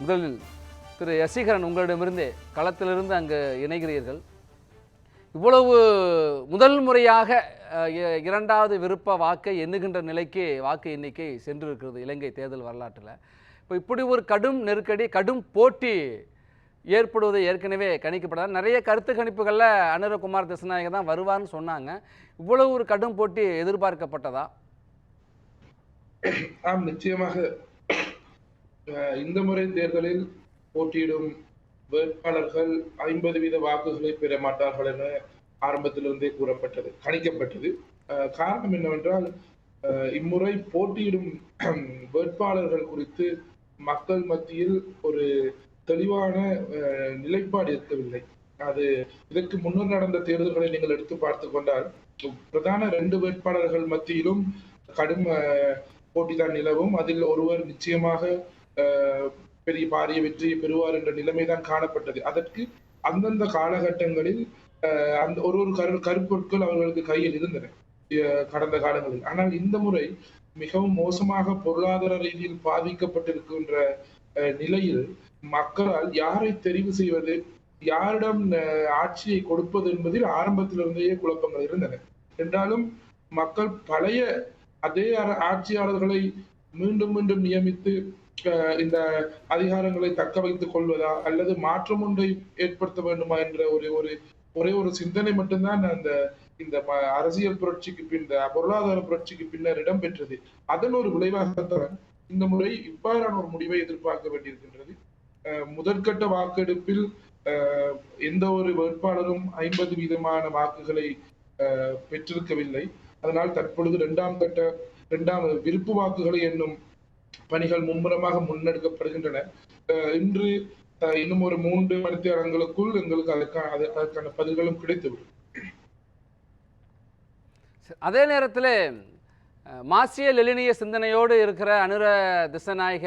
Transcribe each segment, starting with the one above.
முதலில் திரு யசிகரன் உங்களிடமிருந்தே களத்திலிருந்து அங்கு இணைகிறீர்கள். இவ்வளவு முதல் முறையாக இ- இரண்டாவது விருப்ப வாக்கை எண்ணுகின்ற நிலைக்கு வாக்கு எண்ணிக்கை சென்றிருக்கிறது இலங்கை தேர்தல் வரலாற்றில். இப்போ இப்படி ஒரு கடும் நெருக்கடி கடும் போட்டி ஏற்படுவது ஏற்கனவே கணிக்கப்படாது. நிறைய கருத்து கணிப்புகளில் அனுரகுமார் திசநாயக தான் வருவார்னு சொன்னாங்க. இவ்வளவு ஒரு கடும் போட்டி எதிர்பார்க்கப்பட்டதா? ஆம் நிச்சயமாக இந்த முறை தேர்தலில் போட்டியிடும் வேட்பாளர்கள் ஐம்பது வீத வாக்குகளை பெற மாட்டார்கள் என ஆரம்பத்திலிருந்தே கூறப்பட்டது கணிக்கப்பட்டது. காரணம் என்னவென்றால் இம்முறை போட்டியிடும் வேட்பாளர்கள் குறித்து மக்கள் மத்தியில் ஒரு தெளிவான அஹ், நிலைப்பாடு இருக்கவில்லை. அது இதற்கு முன்னர் நடந்த தேர்தல்களை நீங்கள் எடுத்து பார்த்து கொண்டால் பிரதான ரெண்டு வேட்பாளர்கள் மத்தியிலும் கடும் அஹ், போட்டிதான் நிலவும். அதில் ஒருவர் நிச்சயமாக பெரிய பாரிய வெற்றியை பெறுவார் என்ற நிலைமைதான் காணப்பட்டது. அதற்கு அந்தந்த காலகட்டங்களில் அஹ், அந்த ஒரு ஒரு கரு கருப்பொருட்கள் அவர்களுக்கு கையில் இருந்தன அஹ், கடந்த காலங்களில். ஆனால் இந்த முறை மிகவும் மோசமாக பொருளாதார ரீதியில் பாதிக்கப்பட்டிருக்கின்ற அஹ், நிலையில் மக்களால் யாரை தெரிவு செய்வது யாரிடம் அஹ், ஆட்சியை கொடுப்பது என்பதில் ஆரம்பத்திலிருந்தே குழப்பங்கள் இருந்தன. என்றாலும் மக்கள் பழைய அதே ஆட்சியாளர்களை மீண்டும் மீண்டும் நியமித்து இந்த அதிகாரங்களை தக்க வைத்துக் கொள்வதா அல்லது மாற்றம் ஒன்றை ஏற்படுத்த வேண்டுமா என்ற ஒரு ஒரு ஒரே ஒரு சிந்தனை மட்டும்தான் அந்த இந்த அரசியல் புரட்சிக்கு பின் பொருளாதார புரட்சிக்கு பின்னர் இடம்பெற்றது. அதன் ஒரு விளைவாகத்தான் இந்த முறை இவ்வாறான ஒரு முடிவை எதிர்பார்க்க வேண்டியிருக்கின்றது. அஹ், முதற்கட்ட வாக்கெடுப்பில் அஹ், எந்த ஒரு வேட்பாளரும் ஐம்பது வீதமான வாக்குகளை அஹ், பெற்றிருக்கவில்லை. அதனால் தற்பொழுது இரண்டாம் கட்ட இரண்டாம் விருப்பு வாக்குகளை என்னும் பணிகள் மும்முரமாக முன்னெடுக்கப்படுகின்றன. அஹ், இன்று அஹ், இன்னும் ஒரு மூன்று மணித்தியாலங்களுக்குள் எங்களுக்கு அதற்கான அதற்கான பதில்களும் கிடைத்துவிடும். அதே நேரத்தில் மாசிய லெலினிய சிந்தனையோடு இருக்கிற அனுர திசநாயக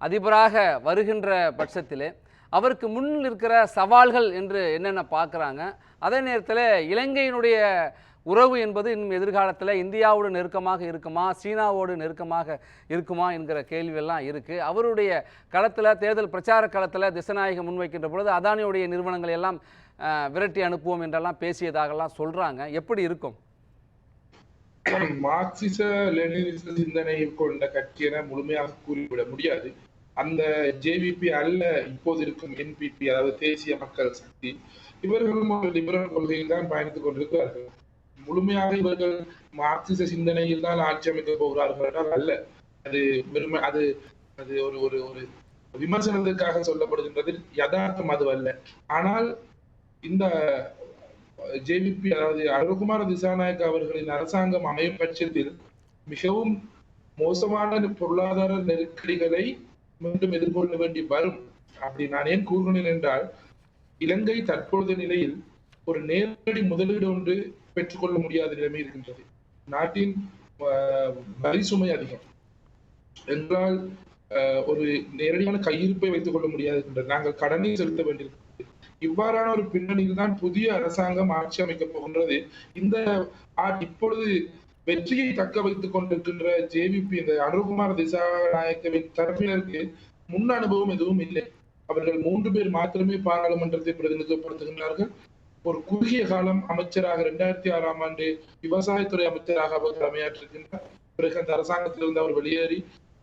அதிபராக வருகின்ற பட்சத்திலே அவருக்கு முன் இருக்கிற சவால்கள் என்று என்னென்ன பார்க்குறாங்க அதே நேரத்தில் இலங்கையினுடைய உறவு என்பது இன்னும் எதிர்காலத்தில் இந்தியாவோடு நெருக்கமாக இருக்குமா சீனாவோடு நெருக்கமாக இருக்குமா என்கிற கேள்வியெல்லாம் இருக்குது அவருடைய களத்தில் தேர்தல் பிரச்சார களத்தில் திசநாயகம் முன்வைக்கின்ற பொழுது அதானியுடைய நிறுவனங்களை எல்லாம் விரட்டி அனுப்புவோம் என்றெல்லாம் பேசியதாகலாம் சொல்கிறாங்க எப்படி இருக்கும்? மார்க்சிச லெனினிச சிந்தனை கொண்ட கட்சி என முழுமையாக கூறிவிட முடியாது. அந்த ஜேவிபி அல்ல இப்போது இருக்கும் என்பிபி அதாவது தேசிய மக்கள் சக்தி. இவர்களும் ஒரு லிபரல் கொள்கையில் தான் பயணித்துக் கொண்டிருக்கிறார்கள். முழுமையாக இவர்கள் மார்க்சிச சிந்தனையில் தான் ஆட்சி அமைக்க போகிறார்கள் என்றால் அல்ல. அது வெறுமை அது அது ஒரு ஒரு ஒரு விமர்சனத்திற்காக சொல்லப்படுகின்றது யதார்த்தம் அது அல்ல ஆனால் இந்த ஜேவிபி அதாவது அருள்குமார் திசாநாயக் அவர்களின் அரசாங்கம் அமையும் பட்சத்தில் மிகவும் மோசமான பொருளாதார நெருக்கடிகளை மீண்டும் எதிர்கொள்ள வேண்டி வரும். அப்படி நான் ஏன் கூறுகிறேன் என்றால் இலங்கை தற்பொழுது நிலையில் ஒரு நேரடி முதலீடு ஒன்று பெற்றுக்கொள்ள முடியாத நிலைமை இருக்கின்றது. நாட்டின் வரி சுமை அதிகம். என்றால் ஒரு நேரடியான கையிருப்பை வைத்துக் கொள்ள முடியாது நாங்கள் கடனை செலுத்த வேண்டியிருக்கிறது. இவ்வாறான ஒரு பின்னணியில் தான் புதிய அரசாங்கம் ஆட்சி அமைக்க போகின்றது. இந்த ஆ- இப்பொழுது வெற்றியை தக்க வைத்துக் கொண்டிருக்கின்ற ஜேவிபி இந்த அனுகுமார் திசாநாயக்கவின் தரப்பினருக்கு முன் அனுபவம் எதுவும் இல்லை. அவர்கள் மூன்று பேர் மாத்திரமே பாராளுமன்றத்தை பிரதிநிதித்துவப்படுத்துகின்றார்கள். ஒரு குறுகிய காலம் அமைச்சராக இரண்டாயிரத்தி ஆறாம் ஆண்டு விவசாயத்துறை அமைச்சராக அவர் தலைமையாற்றிருக்கின்றார். பிறகு அந்த அரசாங்கத்திலிருந்து அவர் வெளியேறி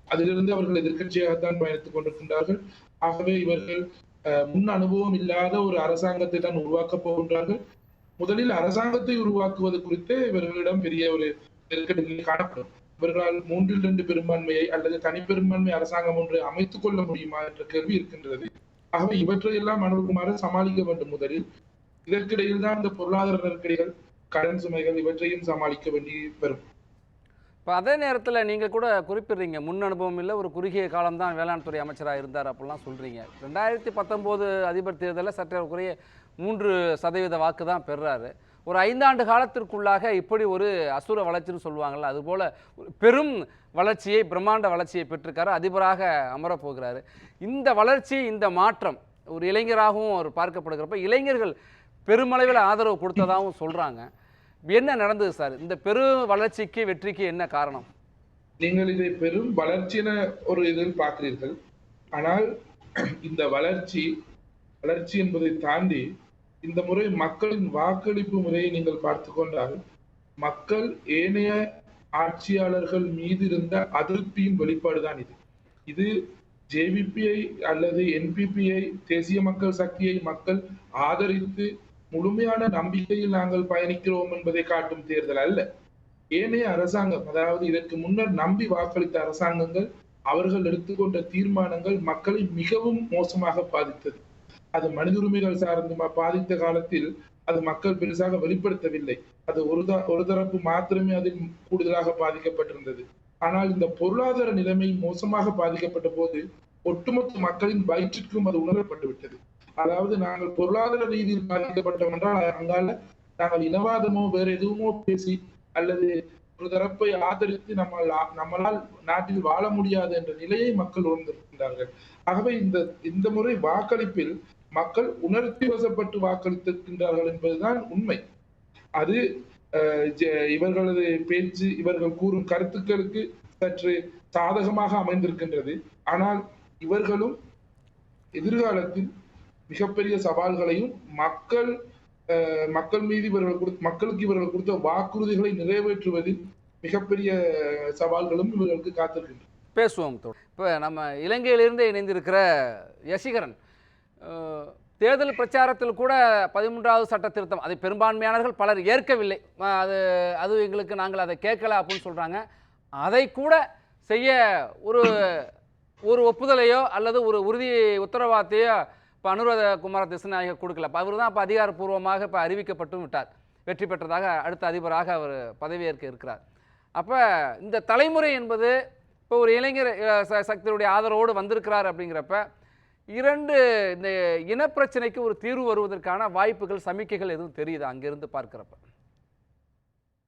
அதிலிருந்து அவர்கள் எதிர்கட்சியாகத்தான் பயணித்துக் கொண்டிருக்கின்றார்கள். ஆகவே இவர்கள் அஹ், முன் அனுபவம் இல்லாத ஒரு அரசாங்கத்தை தான் உருவாக்கப் போகின்றார்கள். முதலில் அரசாங்கத்தை உருவாக்குவது குறித்தே இவர்களிடம் பெரிய ஒரு நெருக்கடி காணப்படும். இவர்களால் மூன்றில் இரண்டு பெரும்பான்மையை அல்லது தனிப்பெரும்பான்மை அரசாங்கம் ஒன்று அமைத்துக் கொள்ள முடியுமா என்ற கேள்வி இருக்கின்றது. ஆகவே இவற்றையெல்லாம் அனுகுமாறு சமாளிக்க வேண்டும் முதலில். இதற்கிடையில் தான் இந்த பொருளாதார நெருக்கடிகள் கடன் சுமைகள் இவற்றையும் சமாளிக்க வேண்டி வரும். இப்போ அதே நேரத்தில் நீங்கள் கூட குறிப்பிடுறீங்க முன் அனுபவம் இல்லை ஒரு குறுகிய காலம்தான் வேளாண் துறை அமைச்சராக இருந்தார் அப்படிலாம் சொல்கிறீங்க ரெண்டாயிரத்தி பத்தொம்போது அதிபர் தேர்தலில் சற்று குறைய மூன்று சதவீத வாக்கு தான் பெறுறாரு. ஒரு ஐந்தாண்டு காலத்திற்குள்ளாக இப்படி ஒரு அசுர வளர்ச்சின்னு சொல்லுவாங்கள்ல அதுபோல் ஒரு பெரும் வளர்ச்சியை பிரம்மாண்ட வளர்ச்சியை பெற்றிருக்காரு அதிபராக அமரப் போகிறாரு இந்த வளர்ச்சி இந்த மாற்றம் ஒரு இளைஞராகவும் அவர் பார்க்கப்படுகிறப்ப இளைஞர்கள் பெருமளவில் ஆதரவு கொடுத்ததாகவும் சொல்கிறாங்க என்ன நடந்தது சார்? இந்த பெரு வளர்ச்சிக்கு வெற்றிக்கு என்ன காரணம்? நீங்கள் இதை பெரும் வளர்ச்சின ஒரு இதில் பார்க்கிறீர்கள். ஆனால் இந்த வளர்ச்சி வளர்ச்சி என்பதை தாண்டி இந்த முறை மக்களின் வாக்களிப்பு முறையை நீங்கள் பார்த்து கொண்டால் மக்கள் ஏனைய ஆட்சியாளர்கள் மீது இருந்த அதிருப்தியின் வெளிப்பாடுதான் இது. இது ஜேவிபியை அல்லது என்பிபியை தேசிய மக்கள் சக்தியை மக்கள் ஆதரித்து முழுமையான நம்பிக்கையில் நாங்கள் பயணிக்கிறோம் என்பதை காட்டும் தேர்தல் அல்ல. ஏனைய அரசாங்கம் அதாவது இதற்கு முன்னர் நம்பி வாக்களித்த அரசாங்கங்கள் அவர்கள் எடுத்துக்கொண்ட தீர்மானங்கள் மக்களை மிகவும் மோசமாக பாதித்தது. அது மனித உரிமைகள் சார்ந்து பாதித்த காலத்தில் அது மக்கள் பெருசாக வெளிப்படுத்தவில்லை. அது ஒரு த- ஒரு தரப்பு மாத்திரமே அதில் கூடுதலாக பாதிக்கப்பட்டிருந்தது. ஆனால் இந்த பொருளாதார நிலைமை மோசமாக பாதிக்கப்பட்ட போது ஒட்டுமொத்த மக்களின் வயிற்றிற்கும் அது உணரப்பட்டு விட்டது அதாவது நாங்கள் பொருளாதார ரீதியில் பாதிக்கப்பட்டோம் என்றால் அங்கால நாங்கள் இனவாதமோ வேற எதுவுமோ பேசி அல்லது ஒரு தரப்பை ஆதரித்து நம்மால் நம்மளால் நாட்டில் வாழ முடியாது என்ற நிலையை மக்கள் உணர்ந்திருக்கின்றார்கள். ஆகவே இந்த இந்த முறை வாக்களிப்பில் மக்கள் உணர்ச்சி வசப்பட்டு வாக்களித்திருக்கின்றார்கள் என்பதுதான் உண்மை. அது அஹ், இவர்களது பேச்சு இவர்கள் கூறும் கருத்துக்களுக்கு சற்று சாதகமாக அமைந்திருக்கின்றது. ஆனால் இவர்களும் எதிர்காலத்தில் மிகப்பெரிய சவால்களையும் மக்கள் மக்கள் மீது இவர்கள் கொடுத்த மக்களுக்கு இவர்கள் கொடுத்த வாக்குறுதிகளை நிறைவேற்றுவதில் மிகப்பெரிய சவால்களும் இவர்களுக்கு காத்திருக்கின்றன. பேசுவோம் இப்போ நம்ம இலங்கையிலிருந்து இணைந்திருக்கிற யசிகரன் தேர்தல் பிரச்சாரத்தில் கூட பதிமூன்றாவது சட்ட திருத்தம் அதை பெரும்பான்மையானவர்கள் பலர் ஏற்கவில்லை. அது அது எங்களுக்கு நாங்கள் அதை கேட்கல அப்படின்னு சொல்கிறாங்க அதை கூட செய்ய ஒரு ஒரு ஒப்புதலையோ அல்லது ஒரு உறுதி உத்தரவாதத்தையோ இப்போ அனுராத குமார திசுநாயகர் கொடுக்கல. அவர் தான் இப்போ அதிகாரப்பூர்வமாக இப்போ அறிவிக்கப்பட்டும் விட்டார். வெற்றி பெற்றதாக அடுத்த அதிபராக அவர் பதவியேற்க இருக்கிறார். அப்போ இந்த தலைமுறை என்பது இப்போ ஒரு இளைஞர் சக்தியுடைய ஆதரவோடு வந்திருக்கிறார் அப்படிங்கிறப்ப இரண்டு இந்த இனப்பிரச்சனைக்கு ஒரு தீர்வு வருவதற்கான வாய்ப்புகள் சமிக்கைகள் எதுவும் தெரியுது அங்கிருந்து பார்க்கிறப்ப?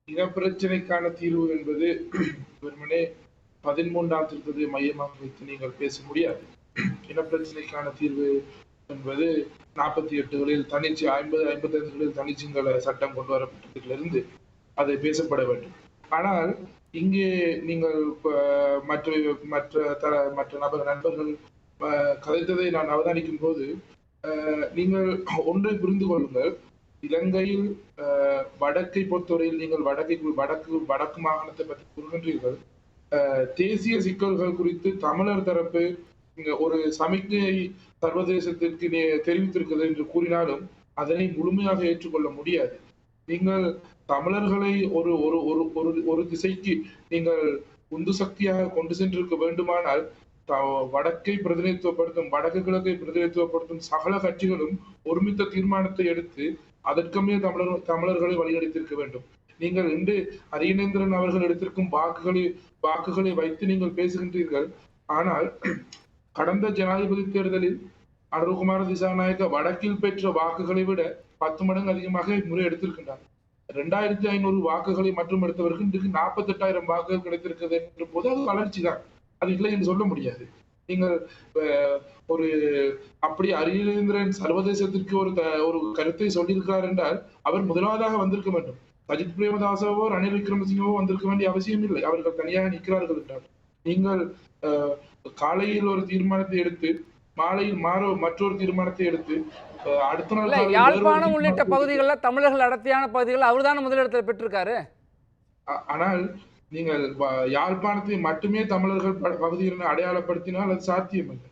இனப்பிரச்சனைக்கான தீர்வு என்பது வெறுமனே பதிமூன்றாம் திருத்தத்தை மையமாக வைத்து நீங்கள் பேச முடியாது. இனப்பிரச்சனைக்கான தீர்வு என்பது நாற்பத்தி எட்டுகளில் தனிச்சு ஐம்பது ஐம்பத்தி ஐந்துகளில் தனிச்சிங்கள சட்டம் கொண்டு வரப்பட்டதிலிருந்து அதை பேசப்பட வேண்டும். ஆனால் இங்கே நீங்கள் மற்ற மற்ற தர மற்ற நபர் நண்பர்கள் அஹ், கதைத்ததை நான் அவதானிக்கும் போது அஹ், நீங்கள் ஒன்றை புரிந்து கொள்ளுங்கள். இலங்கையில் அஹ், வடக்கை பொறுத்தவரையில் நீங்கள் வடக்கை வடக்கு வடக்கு மாகாணத்தை பற்றி கூறுகின்றீர்கள். அஹ், தேசிய சிக்கல்கள் குறித்து தமிழர் தரப்பு ஒரு சமிக்ஞை சர்வதேசத்திற்கு தெரிவித்திருக்கிறது என்று கூறினாலும் அதனை முழுமையாக ஏற்றுக்கொள்ள முடியாது. நீங்கள் தமிழர்களை ஒரு ஒரு ஒரு ஒரு ஒரு திசைக்கு நீங்கள் உந்து சக்தியாக கொண்டு சென்றிருக்க வேண்டுமானால் த- வடக்கை பிரதிநிதித்துவப்படுத்தும் வடக்கு கிழக்கை பிரதிநிதித்துவப்படுத்தும் சகல கட்சிகளும் ஒருமித்த தீர்மானத்தை எடுத்து அதற்கமே தமிழர் தமிழர்களை வழிநடத்திருக்க வேண்டும். நீங்கள் இன்று அரியநேந்திரன் அவர்கள் எடுத்திருக்கும் வாக்குகளை வாக்குகளை வைத்து நீங்கள் பேசுகின்றீர்கள். ஆனால் கடந்த ஜனாதிபதி தேர்தலில் அருள்குமார திசாநாயக்க வடக்கில் பெற்ற வாக்குகளை விட பத்து மடங்கு அதிகமாக முறை எடுத்திருக்கின்றார். இரண்டாயிரத்தி ஐநூறு வாக்குகளை மட்டும் எடுத்தவருக்கு இன்றைக்கு நாற்பத்தி எட்டாயிரம் வாக்குகள் கிடைத்திருக்கிறது என்ற போது அது வளர்ச்சி தான் அது இல்லை என்று சொல்ல முடியாது. நீங்கள் ஒரு அப்படி அரியநேந்திரன் சர்வதேசத்திற்கு ஒரு த- ஒரு கருத்தை சொல்லியிருக்கிறார் என்றால் அவர் முதலாவதாக வந்திருக்க வேண்டும். சஜித் பிரேமதாசவோ ரணில் விக்ரமசிங்கவோ வந்திருக்க வேண்டிய அவசியம் இல்லை. அவர்கள் தனியாக நிற்கிறார்கள் என்றால். நீங்கள் காலையில் ஒரு தீர்மானத்தை எடுத்து மாலையில் மாற மற்றொரு தீர்மானத்தை எடுத்து அடுத்த நாள் யாழ்ப்பாணம் உள்ளிட்ட பகுதிகளில் தமிழர்கள் அடர்த்தியான பகுதிகள் அவர் தானே முதலிடத்தில் பெற்றிருக்காரு? ஆனால் நீங்கள் யாழ்ப்பாணத்தை மட்டுமே தமிழர்கள் ப- பகுதியில் அடையாளப்படுத்தினால் அது சாத்தியமில்லை.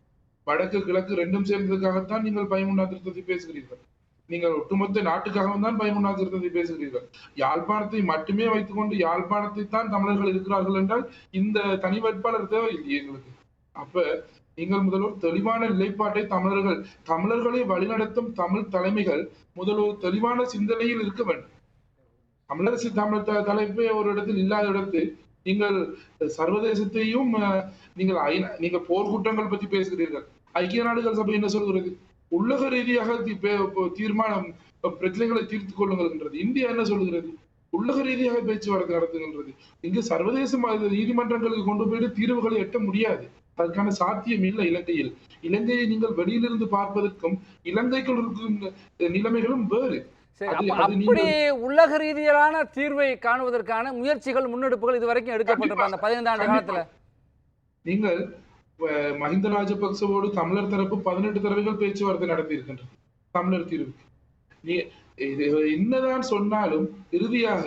வடக்கு கிழக்கு ரெண்டும் சேர்ந்ததுக்காகத்தான் நீங்கள் பயமுன்னா திருத்தத்தை பேசுகிறீர்கள். நீங்கள் ஒட்டுமொத்த நாட்டுக்காகவும் தான் பயமுன்னா திருத்தத்தை பேசுகிறீர்கள். யாழ்ப்பாணத்தை மட்டுமே வைத்துக்கொண்டு யாழ்ப்பாணத்தை தான் தமிழர்கள் இருக்கிறார்கள் என்றால் இந்த தனி வேட்பாளர் தேவையில்லை எங்களுக்கு. அப்ப நீங்கள் முதல்வர் தெளிவான நிலைப்பாட்டை தமிழர்கள் தமிழர்களை வழிநடத்தும் தமிழ் தலைமைகள் முதல் ஒரு தெளிவான சிந்தனையில் இருக்க வேண்டும். தமிழரசு தமிழ் தலைப்பே ஒரு இடத்தில் இல்லாத இடத்தில் நீங்கள் சர்வதேசத்தையும் அஹ், நீங்கள் ஐநா- நீங்கள் போர்க்குற்றங்கள் பற்றி பேசுகிறீர்கள். ஐக்கிய நாடுகள் சபை என்ன சொல்கிறது? உலக ரீதியாக தீர்மானம் பிரச்சனைகளை தீர்த்துக் கொள்ளுங்கள் என்றது இந்தியா என்ன சொல்கிறது உலக ரீதியாக பேச்சுவார்த்தை நடத்துகின்றது இங்கு சர்வதேச நீதிமன்றங்களுக்கு கொண்டு போயிட்டு தீர்வுகளை எட்ட முடியாது. அதற்கான சாத்தியம் இல்லை இலங்கையில். இலங்கையை நீங்கள் வெளியிலிருந்து பார்ப்பதற்கும் இலங்கைக்குள் இருக்கும் நிலைமைகளும் வேறு. அப்படி உலக ரீதியிலான தீர்வை காணுவதற்கான முயற்சிகள் முன்னெடுப்புகள் இது வரைக்கும் எடுக்கப்பட்டிருப்ப அந்த பதினைந்து ஆண்டு. காலத்துல? நீங்கள் மஹிந்த ராஜபக்சவோடு தமிழர் தரப்பு பதினெட்டு தடவைகள் பேச்சுவார்த்தை நடத்தி இருக்கின்றது தமிழர் தீர்வுக்கு நீ என்னதான் சொன்னாலும் இறுதியாக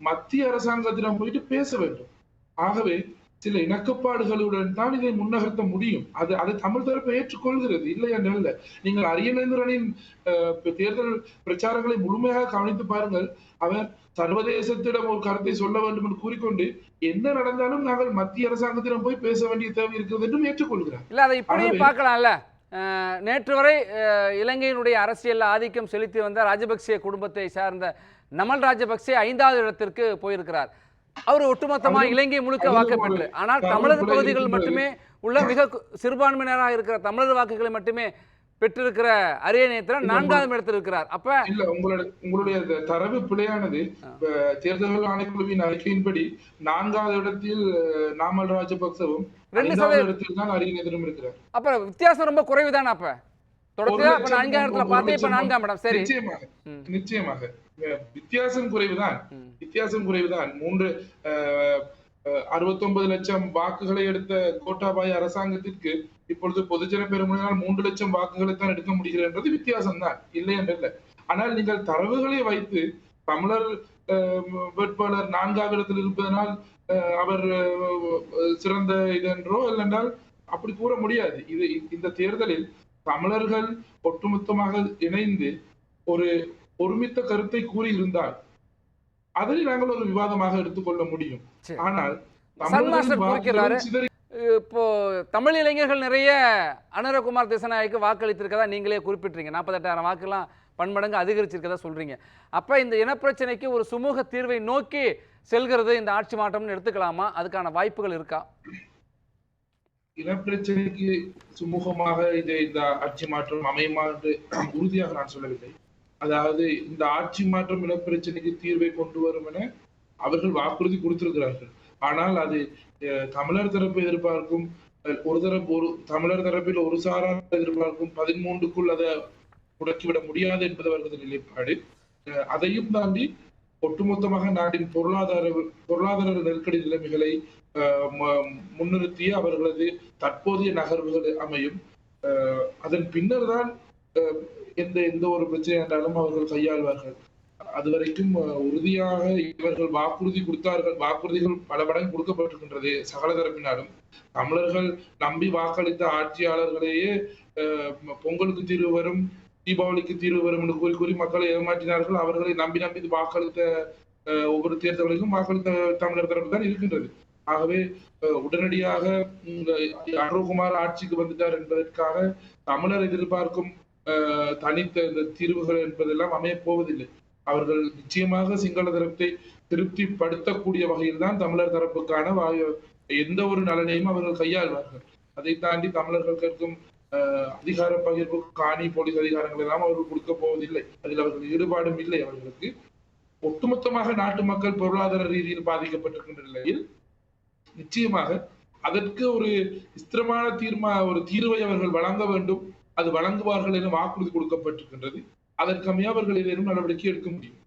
மத்திய அரசாங்கத்திடம் போயிட்டு பேச வேண்டும். ஆகவே சில இணக்கப்பாடுகளுடன் தான் இதை முன்னகர்த்த முடியும். அது அது தமிழ் தரப்பு ஏற்றுக்கொள்கிறது. இல்லை என்றல்ல நீங்கள் அரியநேந்திரனின் அஹ், தேர்தல் பிரச்சாரங்களை முழுமையாக கவனித்து பாருங்கள். அவர் சர்வதேசத்திடம் ஒரு கருத்தை சொல்ல வேண்டும் என்று கூறிக்கொண்டு என்ன நடந்தாலும் நாங்கள் மத்திய அரசாங்கத்திடம் போய் பேச வேண்டிய தேவை இருக்கிறது என்றும் ஏற்றுக்கொள்கிறார். இல்லை அதை இப்படியும் பார்க்கலாம்ல. நேற்று வரை இலங்கையினுடைய அரசியலில் ஆதிக்கம் செலுத்தி வந்த ராஜபக்சே குடும்பத்தை சார்ந்த நமல் ராஜபக்சே ஐந்தாவது இடத்திற்கு போயிருக்கிறார். அவர் ஒட்டுமொத்தமாக அது- இலங்கை முழுக்க வாக்கப்பட்டு. ஒரு ஆனால் தமிழர் பகுதிகள். மட்டுமே உள்ள மிக சிறுபான்மையினராக இருக்கிற தமிழர் வாக்குகளை மட்டுமே பெற்றிருக்கிற அரிய நேத்திரன் நான்காவது இடத்தில் இருக்கிறார் அப்ப இல்ல உங்களோட உங்களுடைய தரவு பிழையானது தேர்தல்கள் ஆணைக்குழுவின் அறிக்கையின்படி நான்காவது இடத்தில் நாமல் ராஜபக்சவும் ரெண்டு இடத்தில் தான் அரியநேதரும் இருக்கிறார். அப்ப வித்தியாசம் ரொம்ப குறைவுதானே அப்ப? தொடர்ச்சியா நான்காம் இடத்துல ஒரு பார்த்தேன் இப்ப நான்காம் இடம். சரி. நிச்சயமாக. நிச்சயமாக. வித்தியாசம் குறைவுதான். வித்தியாசம் குறைவுதான். மூன்று அறுபத்தி ஒன்பது லட்சம் வாக்குகளை எடுத்த கோட்டாபாய அரசாங்கத்திற்கு இப்பொழுது பொதுஜன பெருமுனையால் மூன்று லட்சம் வாக்குகளை தான் எடுக்க முடிகிறது என்றது வித்தியாசம் தான் இல்லை என்றல்ல. ஆனால் நீங்கள் தரவுகளை வைத்து தமிழர் அஹ், வேட்பாளர் நான்காவது இடத்தில் இருப்பதனால் அஹ், அவர் சிறந்த இது என்றோ இல்லைன்றால் அப்படி கூற முடியாது. இது இந்த தேர்தலில் தமிழர்கள் ஒட்டுமொத்தமாக இணைந்து ஒரு ஒருமித்த கருத்தை கூறியிருந்தால் அதனை நாங்கள் ஒரு விவாதமாக எடுத்துக்கொள்ள முடியும். ஆனால் இப்போ தமிழ் இளைஞர்கள் நிறைய அனுரகுமார் திசநாயக்கு வாக்களித்திருக்கதா நீங்களே குறிப்பிட்டீங்க நாற்பத்தெட்டாயிரம் வாக்குலாம் பன்மடங்கு அதிகரிச்சிருக்கதா சொல்றீங்க. அப்ப இந்த இனப்பிரச்சனைக்கு ஒரு சுமூக தீர்வை நோக்கி செல்கிறது இந்த ஆட்சி மாற்றம்னு எடுத்துக்கலாமா? அதுக்கான வாய்ப்புகள் இருக்கா? இனப்பிரச்சனைக்கு சுமூகமாக இது இந்த ஆட்சி மாற்றம் அமையுமா என்று உறுதியாக நான் சொல்லவில்லை. அதாவது இந்த ஆட்சி மாற்றம் இனப்பிரச்சனைக்கு தீர்வை கொண்டு வரும் என அவர்கள் வாக்குறுதி கொடுத்திருக்கிறார்கள். ஆனால் அது அஹ், தமிழர் தரப்பு எதிர்பார்க்கும் ஒரு தரப்பு ஒரு தமிழர் தரப்பில் ஒரு சாரார் எதிர்பார்க்கும் பதிமூன்றுக்குள் அதை முடக்கிவிட முடியாது என்பது அவர்களது நிலைப்பாடு. அஹ், அதையும் தாண்டி ஒட்டுமொத்தமாக நாட்டின் பொருளாதார பொருளாதார நெருக்கடி நிலைமைகளை அஹ், ம- முன்னிறுத்திய அவர்களது தற்போதைய நகர்வுகள் அமையும். அஹ், அதன் பின்னர் தான் அஹ், எந்த எந்த ஒரு பிரச்சனை என்றாலும் அவர்கள் கையாள்வார்கள். அது வரைக்கும் உறுதியாக இவர்கள் வாக்குறுதி கொடுத்தார்கள். வாக்குறுதிகள் பல மடங்கு கொடுக்கப்பட்டிருக்கின்றது சகல தரப்பினாலும் தமிழர்கள் நம்பி வாக்களித்த ஆட்சியாளர்களையே பொங்கலுக்கு தீர்வு வரும் தீபாவளிக்கு தீர்வு வரும் என்று கூறி கூறி மக்களை ஏமாற்றினார்கள். அவர்களை நம்பி நம்பி வாக்களித்த அஹ், ஒவ்வொரு தேர்தல்களிலும் வாக்களித்த தமிழர் தரப்பு தான் இருக்கின்றது. ஆகவே அஹ், உடனடியாக அருண்குமார் ஆட்சிக்கு வந்துட்டார் என்பதற்காக தமிழர் எதிர்பார்க்கும் தனித்த இந்த தீர்வுகள் என்பதெல்லாம் அமையப் போவதில்லை அவர்கள் நிச்சயமாக சிங்கள தரப்பை திருப்திப்படுத்தக்கூடிய வகையில் தான் தமிழர் தரப்புக்கான எந்த ஒரு நலனையும் அவர்கள் கையாள்வார்கள். அதை தாண்டி தமிழர்கள் கேட்கும் அஹ், அதிகார பகிர்வு காணி போலீஸ் அதிகாரங்கள் எல்லாம் அவர்கள் கொடுக்க போவதில்லை. அதில் அவர்கள் ஈடுபாடும் இல்லை அவர்களுக்கு. ஒட்டுமொத்தமாக நாட்டு மக்கள் பொருளாதார ரீதியில் பாதிக்கப்பட்டிருக்கின்ற நிலையில் நிச்சயமாக அதற்கு ஒரு ஸ்திரமான தீர்மா ஒரு தீர்வை அவர்கள் வழங்க வேண்டும். அது வழங்குவார்கள் என வாக்குறுதி கொடுக்கப்பட்டிருக்கின்றது. அதற்கமைய அவர்கள் ஏதேனும் நடவடிக்கை எடுக்க முடியும்.